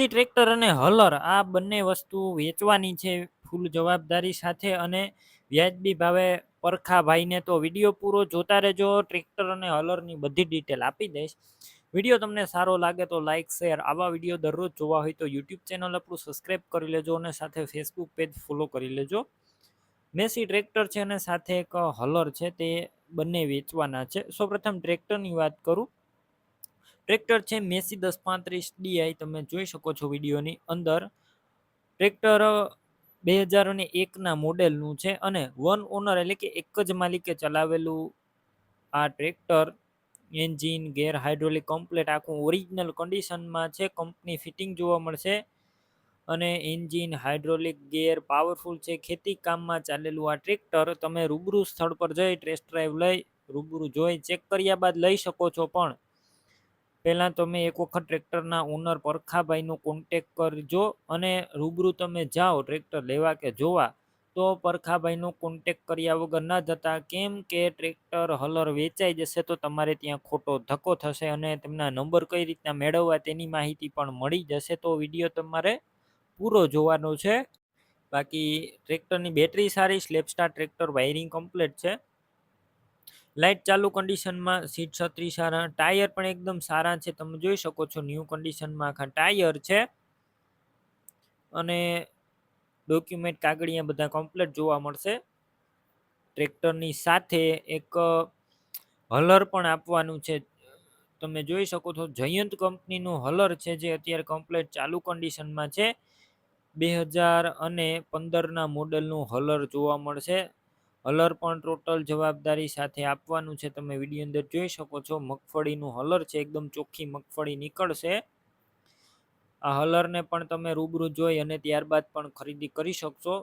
Massey tractor અને હલર આ બંને વસ્તુ વેચવાની છે ફૂલ જવાબદારી સાથે અને વ્યાજબી ભાવે પરખાભાઈને તો વીડિયો પૂરો જોતા રહેજો, ટ્રેક્ટર અને હલરની બધી ડિટેલ આપી દઈશ. વીડિયો તમને સારો લાગે તો લાઇક શેર આવા વીડિયો દરરોજ જોવા હોય તો યુટ્યુબ ચેનલ આપણું સબસ્ક્રાઈબ કરી લેજો અને સાથે ફેસબુક પેજ ફોલો કરી લેજો. મેસી ટ્રેક્ટર છે અને સાથે એક હલર છે તે બંને વેચવાના છે. સૌપ્રથમ ટ્રેક્ટરની વાત કરું. ટ્રેક્ટર છે મેસી દસ પાંત્રીસ ડીઆઈ, તમે જોઈ શકો છો વિડીયોની અંદર. ટ્રેક્ટર બે હજાર અને એકના મોડેલનું છે અને વન ઓનર એટલે કે એક જ માલિકે ચલાવેલું આ tractor. Engine, gear hydraulic complete આખું ઓરિજિનલ કન્ડિશનમાં છે, કંપની ફિટિંગ જોવા મળશે. અને એન્જિન, હાઇડ્રોલિક, ગેર, પાવરફુલ છે, ખેતી કામમાં ચાલેલું આ ટ્રેક્ટર તમે રૂબરૂ સ્થળ પર જઈ ટેસ્ટ ડ્રાઈવ લઈ, રૂબરૂ જોઈ ચેક કર્યા બાદ લઈ શકો છો પણ પહેલાં તમે એક વખત ટ્રેક્ટરના ઓનર પરખાભાઈનો કોન્ટેક કરજો અને રૂબરૂ તમે જાઓ ટ્રેક્ટર લેવા કે જોવા. તો પરખાભાઈનો કોન્ટેક કર્યા વગર ના જતા કેમ કે ટ્રેક્ટર હલર વેચાઈ જશે તો તમારે ત્યાં ખોટો ધક્કો થશે અને તેમના નંબર કઈ રીતના મેળવવા તેની માહિતી પણ મળી જશે. તો વીડિયો તમારે પૂરો જોવાનો છે. બાકી ટ્રેક્ટરની બેટરી સારી, સ્લેપસ્ટાર ટ્રેક્ટર વાયરિંગ કમ્પ્લીટ છે. લાઇટ ચાલુ કન્ડિશનમાં સીટ છત્રી સારા ટાયર પણ એકદમ સારા છે. તમે જોઈ શકો છો, ન્યૂ કન્ડિશનમાં આખા ટાયર છે. અને ડોક્યુમેન્ટ કાગળિયા બધા કમ્પ્લીટ જોવા મળશે. ટ્રેક્ટરની સાથે એક હલર પણ આપવાનું છે. તમે જોઈ શકો છો, જયંત કંપનીનું હલર છે, જે અત્યારે કમ્પ્લીટ ચાલુ કન્ડિશનમાં છે. બે હજાર અને પંદરના મોડલનું હલર જોવા મળશે. હલર પણ ટોટલ જવાબદારી સાથે આપવાનું છે. તમે વીડિયો અંદર જોઈ શકો છો, મગફળીનું હલર છે, એકદમ ચોખ્ખી મગફળી નીકળશે. આ હલરને પણ તમે રૂબરૂ જોઈ અને ત્યારબાદ પણ ખરીદી કરી શકશો.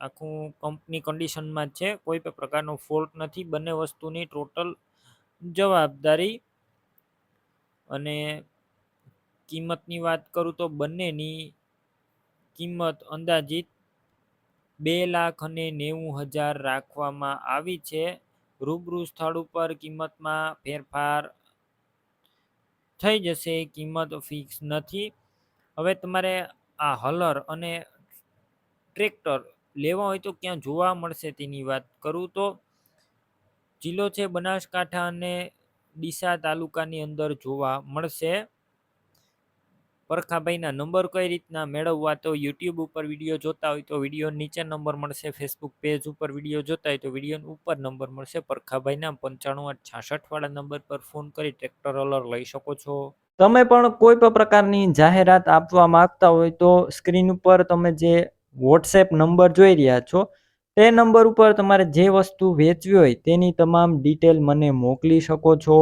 આખું કંપની કન્ડિશનમાં જ છે. કોઈ પણ પ્રકારનો ફોલ્ટ નથી. બંને વસ્તુની ટોટલ જવાબદારી અને કિંમતની વાત કરું તો બંનેની કિંમત અંદાજિત બે લાખ અને નેવું હજાર રાખવામાં આવી છે. રૂબરૂ સ્થળ ઉપર કિંમતમાં ફેરફાર થઈ જશે, કિંમત ફિક્સ નથી. હવે તમારે આ હલર અને ટ્રેક્ટર લેવા હોય તો ક્યાં જોવા મળશે તેની વાત કરું તો? જિલ્લો છે બનાસકાંઠા અને ડીસા તાલુકાની અંદર જોવા મળશે. પરખાભાઈના નંબર કઈ રીતના મેળવવા તો યુટ્યુબ ઉપર વીડિયો જોતા હોય તો વીડિયો નીચે નંબર મળશે, ફેસબુક પેજ ઉપર વીડિયો જોતા હોય તો વીડિયો ઉપર નંબર મળશે. પરખાભાઈના પંચાણું આઠ છાસઠ વાળા નંબર પર ફોન કરી ટ્રેક્ટર અલર લઈ શકો છો. તમે પણ કોઈ પણ પ્રકારની જાહેરાત આપવા માંગતા હોય તો સ્ક્રીન ઉપર તમે જે વોટ્સએપ નંબર જોઈ રહ્યા છો, તે નંબર ઉપર તમારે જે વસ્તુ વેચવી હોય તેની તમામ ડિટેલ મને મોકલી શકો છો.